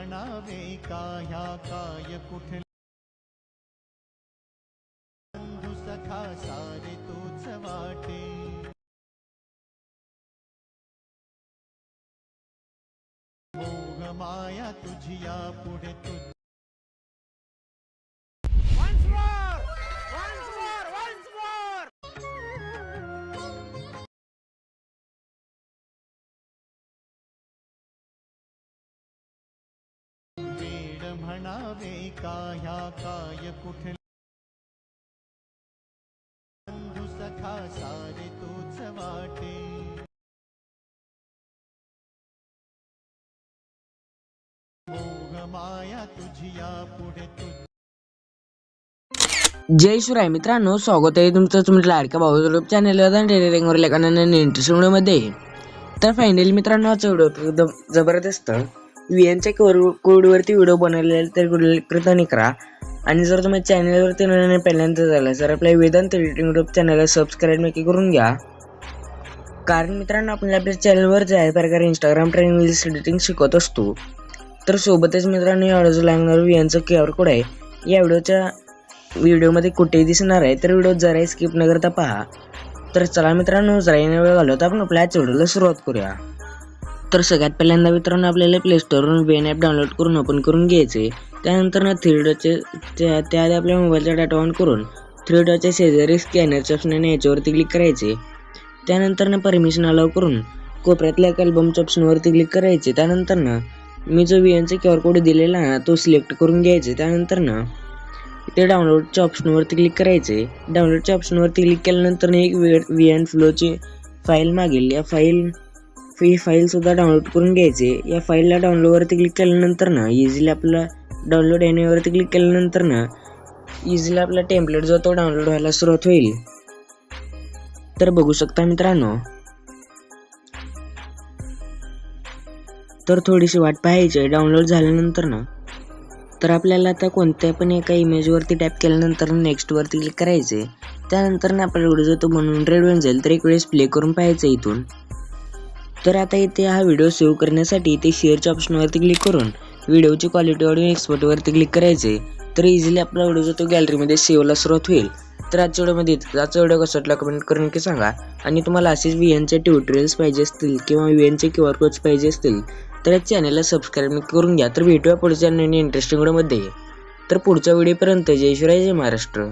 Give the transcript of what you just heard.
म्हणावे का ह्या काय कुठे? बंधू सखा सारे तूच वाटे. मोह माया तुझिया पुढे तुझ म्हणावे का ह्या काय कुठले? बंधू सखा सारे तोच वाटे. मोह माया तुझिया पुढे तुझ जय शिवराय मित्रांनो स्वागत आहे तुमचं. तुमच्या लाडक्या भाऊ युट्यूब चॅनलवर आणि टेलिंगवर एका इंटरेस्ट इंटरेस्टिंग व्हिडिओमध्ये तर फायनली मित्रांनो आजचा व्हिडिओ एकदम जबरदस्त. व्ही एनच्या कोडवरती व्हिडिओ बनवलेला तर व्हिडिओ प्रथम करा आणि जर तुम्ही चॅनलवरती नवीन पहिल्यांदा झालं तर आपल्या वेदांत एडिटिंग युट्यूब चॅनलला सबस्क्राईब नक्की करून घ्या. कारण मित्रांनो आपण आपल्या चॅनलवर जे आहे प्रकारे इंस्टाग्राम ट्रेनिंग रील्स एडिटिंग शिकवत असतो तर सोबतच मित्रांनो या व्हिडिओचं लागणार व्ही एनचं क्यू आर कोड आहे. या व्हिडिओच्या व्हिडिओमध्ये कुठेही दिसणार आहे तर व्हिडिओ जरा स्किप न करता पहा. तर चला मित्रांनो जरा वेळ घालवता आपण आपल्या आजच्या व्हिडिओला सुरुवात करूया. तर सगळ्यात पहिल्यांदा मित्रांनो आपल्याला प्ले स्टोरवरून वेन ॲप डाउनलोड करून ओपन करून घ्यायचे त्यानंतर ना थ्री डॉटचे त्या त्याआधी आपल्या मोबाईलचा डाटा ऑन करून थ्री डॉटच्या शेजारी स्कॅनरच्या ऑप्शनने याच्यावरती क्लिक करायचे त्यानंतर ना परमिशन अलाव करून कोपऱ्यातल्या एका अल्बमच्या ऑप्शनवरती क्लिक करायचे त्यानंतर ना मी जो व्ही एनचा क्यू आर कोड दिलेला ना तो सिलेक्ट करून घ्यायचे त्यानंतर ना ते डाउनलोडच्या ऑप्शनवरती क्लिक करायचे डाउनलोडच्या ऑप्शनवरती क्लिक केल्यानंतर एक वेळ व्ही एन फ्लोची फाईल मागेल. या फाईल ही फाईलसुद्धा डाउनलोड करून घ्यायचे. या फाईलला डाउनलोडवरती क्लिक केल्यानंतर ना इझिली आपला डाउनलोड येण्यावरती क्लिक केल्यानंतर ना इझिली आपला टेम्पलेट जो तो डाउनलोड व्हायला सुरुवात होईल. तर बघू शकता मित्रांनो. तर थोडीशी वाट पाहायची डाउनलोड झाल्यानंतर ना तर आपल्याला आता कोणत्या पण एका इमेजवरती टॅप केल्यानंतर नेक्स्टवरती क्लिक करायचे त्यानंतर ना आपला व्हिडिओ जो तो बनवून रेड होऊन जाईल तर एक वेळेस प्ले करून पाहायचं इथून. तर आता इथे हा व्हिडिओ सेव्ह करण्यासाठी इथे शेअरच्या ऑप्शनवरती क्लिक करून व्हिडिओची क्वालिटी वाढवून एक्सपोर्टवरती क्लिक करायचे. तर इझिली आपला व्हिडिओ जो तो गॅलरीमध्ये सेव्हला सुरुवात होईल. तर आजच्या व्हिडिओमध्ये आजचा व्हिडिओ कसा वाटला कमेंट करून की सांगा. आणि तुम्हाला असेच व्ही एनचे ट्युटोरियल्स पाहिजे असतील किंवा व्ही एनचे क्यू आर कोड्स पाहिजे असतील तर या चॅनलला सबस्क्राईब करून घ्या. तर भेटूया पुढच्या नवीन इंटरेस्टिंग व्हिडिओमध्ये तर पुढच्या व्हिडिओपर्यंत जय शिवराय जय महाराष्ट्र.